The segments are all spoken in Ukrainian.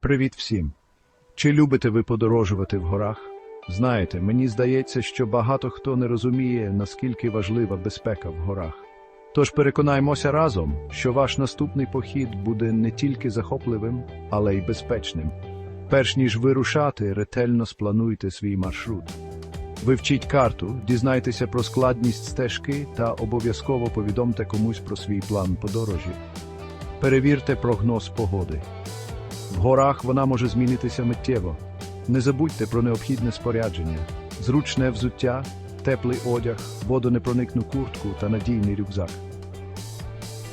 Привіт всім! Чи любите ви подорожувати в горах? Знаєте, мені здається, що багато хто не розуміє, наскільки важлива безпека в горах. Тож переконаємося разом, що ваш наступний похід буде не тільки захопливим, але й безпечним. Перш ніж вирушати, ретельно сплануйте свій маршрут. Вивчіть карту, дізнайтеся про складність стежки та обов'язково повідомте комусь про свій план подорожі. Перевірте прогноз погоди. В горах вона може змінитися миттєво. Не забудьте про необхідне спорядження, зручне взуття, теплий одяг, водонепроникну куртку та надійний рюкзак.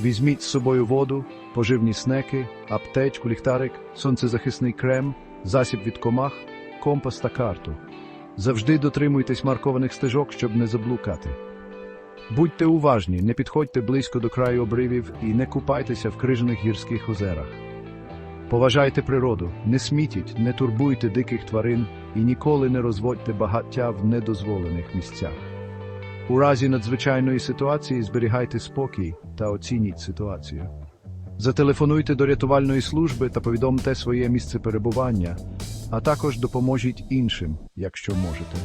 Візьміть з собою воду, поживні снеки, аптечку, ліхтарик, сонцезахисний крем, засіб від комах, компас та карту. Завжди дотримуйтесь маркованих стежок, щоб не заблукати. Будьте уважні, не підходьте близько до краю обривів і не купайтеся в крижаних гірських озерах. Поважайте природу, не смітіть, не турбуйте диких тварин і ніколи не розводьте багаття в недозволених місцях. У разі надзвичайної ситуації зберігайте спокій та оцініть ситуацію. Зателефонуйте до рятувальної служби та повідомте своє місце перебування, а також допоможіть іншим, якщо можете.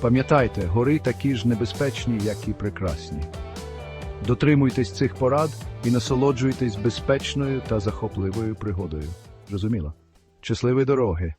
Пам'ятайте, гори такі ж небезпечні, як і прекрасні. Дотримуйтесь цих порад і насолоджуйтесь безпечною та захопливою пригодою. Зрозуміло? Щасливої дороги!